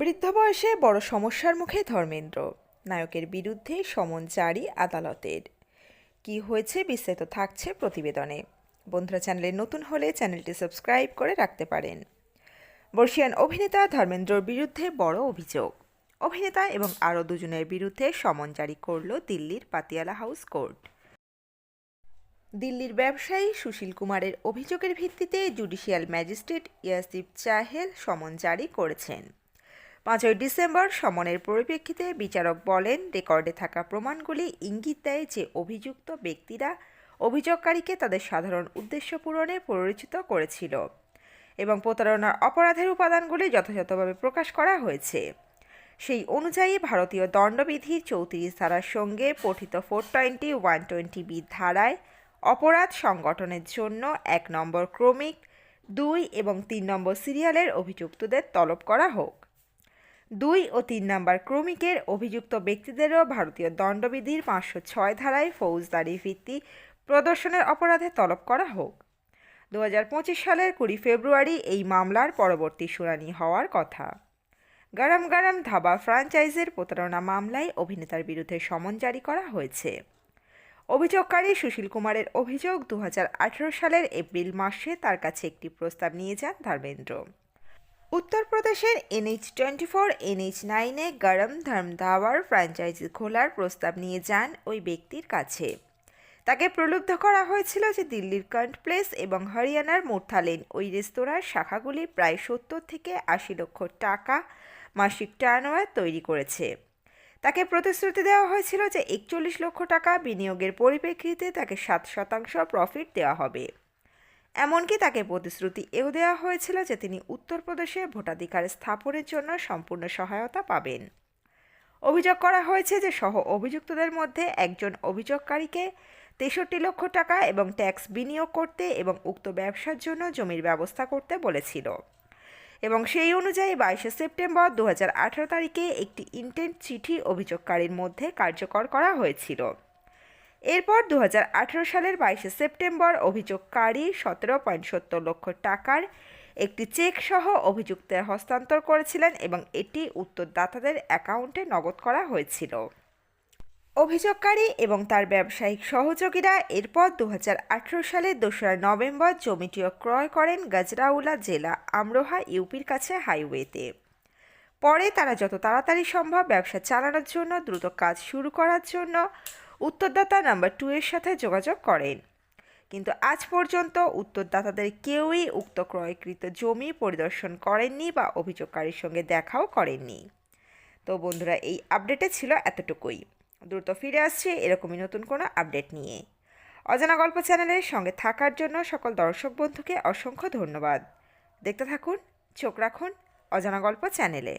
বৃদ্ধ বয়সে বড় সমস্যার মুখে ধর্মেন্দ্র। নায়কের বিরুদ্ধে সমন জারি আদালতের। কি হয়েছে বিস্তারিত থাকছে প্রতিবেদনে। বন্ধুরা চ্যানেলে নতুন হলে চ্যানেলটি সাবস্ক্রাইব করে রাখতে পারেন। বর্ষিয়ান অভিনেতা ধর্মেন্দ্রর বিরুদ্ধে বড় অভিযোগ। অভিনেতা এবং আরও দুজনের বিরুদ্ধে সমন জারি করল দিল্লির পাতিয়ালা হাউস কোর্ট। দিল্লির ব্যবসায়ী সুশীল কুমারের অভিযোগের ভিত্তিতে জুডিশিয়াল ম্যাজিস্ট্রেট ইয়াসিফ চাহেল সমন জারি করেছেন। পাঁচই ডিসেম্বর সমনের পরিপ্রেক্ষিতে বিচারক বলেন, রেকর্ডে থাকা প্রমাণগুলি ইঙ্গিত দেয় যে অভিযুক্ত ব্যক্তিরা অভিযোগকারীকে তাদের সাধারণ উদ্দেশ্য পূরণে পরিচিত করেছিল এবং প্রতারণার অপরাধের উপাদানগুলি যথাযথভাবে প্রকাশ করা হয়েছে। সেই অনুযায়ী ভারতীয় দণ্ডবিধি চৌত্রিশ ধারার সঙ্গে পঠিত four twenty, one twenty B ধারায় অপরাধ সংগঠনের জন্য এক নম্বর ক্রমিক, দুই এবং তিন নম্বর সিরিয়ালের অভিযুক্তদের তলব করা হোক। দুই ও তিন নম্বর ক্রমিকের অভিযুক্ত ব্যক্তিদেরও ভারতীয় দণ্ডবিধির পাঁচশো ছয় ধারায় ফৌজদারি ভিত্তি প্রদর্শনের অপরাধে তলব করা হোক। দু হাজার পঁচিশ সালের কুড়ি ফেব্রুয়ারি এই মামলার পরবর্তী শুনানি হওয়ার কথা। গরম গরম ধাবা ফ্র্যাঞ্চাইজের প্রতারণা মামলায় অভিনেতার বিরুদ্ধে সমন জারি করা হয়েছে। অভিযোগকারী সুশীল কুমারের অভিযোগ দু হাজার আঠেরো সালের এপ্রিল মাসে তার কাছে একটি প্রস্তাব নিয়ে যান ধর্মেন্দ্র। উত্তরপ্রদেশের এনএইচ টোয়েন্টি ফোর এনএইচ নাইনে গরম ধর্ম ধাবার ফ্র্যাঞ্চাইজি খোলার প্রস্তাব নিয়ে যান ওই ব্যক্তির কাছে। তাকে প্রলুব্ধ করা হয়েছিল যে দিল্লির কান্ট প্লেস এবং হরিয়ানার মুরথালেন ওই রেস্তোরাঁর শাখাগুলি প্রায় সত্তর থেকে আশি লক্ষ টাকা মাসিক টার্নওভার তৈরি করেছে। তাকে প্রতিশ্রুতি দেওয়া হয়েছিল যে একচল্লিশ লক্ষ টাকা বিনিয়োগের পরিপ্রেক্ষিতে তাকে সাত শতাংশ প্রফিট দেওয়া হবে। এমনকি তাকে প্রতিশ্রুতি এও দেওয়া হয়েছিল যে তিনি উত্তরপ্রদেশে ভোটাধিকার স্থাপনের জন্য সম্পূর্ণ সহায়তা পাবেন। অভিযোগ করা হয়েছে যে সহ অভিযুক্তদের মধ্যে একজন অভিযোগকারীকে তেষট্টি লক্ষ টাকা এবং ট্যাক্স বিনিয়োগ করতে এবং উক্ত ব্যবসার জন্য জমির ব্যবস্থা করতে বলেছিল। এবং সেই অনুযায়ী বাইশে সেপ্টেম্বর দু হাজার আঠেরো তারিখে একটি ইন্টেন্ট চিঠি অভিযোগকারীর মধ্যে কার্যকর করা হয়েছিল। এরপর দু হাজার আঠেরো সালের বাইশে সেপ্টেম্বর অভিযোগকারী সতেরো পয়েন্ট সত্তর লক্ষ টাকার একটি চেক সহ অভিযুক্তের হস্তান্তর করেছিলেন এবং এটি উত্তরদাতাদের অ্যাকাউন্টে নগদ করা হয়েছিল। অভিযোগকারী এবং তার ব্যবসায়িক সহযোগীরা এরপর দু হাজার আঠেরো সালের দোসরা নভেম্বর জমিটিও ক্রয় করেন গজরাউলা জেলা আমরোহা ইউপির কাছে হাইওয়েতে। পরে তারা যত তাড়াতাড়ি সম্ভব ব্যবসা চালানোর জন্য, দ্রুত কাজ শুরু করার জন্য উত্তরদাতা নাম্বার টু এর সাথে যোগাযোগ করেন। কিন্তু আজ পর্যন্ত উত্তরদাতাদের কেউই উক্ত ক্রয়কৃত জমি পরিদর্শন করেননি বা অভিযোগকারীর সঙ্গে দেখাও করেননি। তো বন্ধুরা, এই আপডেটে ছিল এতটুকুই। দ্রুত ফিরে আসছে এরকমই নতুন কোনো আপডেট নিয়ে। অজানা গল্প চ্যানেলের সঙ্গে থাকার জন্য সকল দর্শক বন্ধুকে অসংখ্য ধন্যবাদ। দেখতে থাকুন, চোখ রাখুন অজানা গল্প চ্যানেলে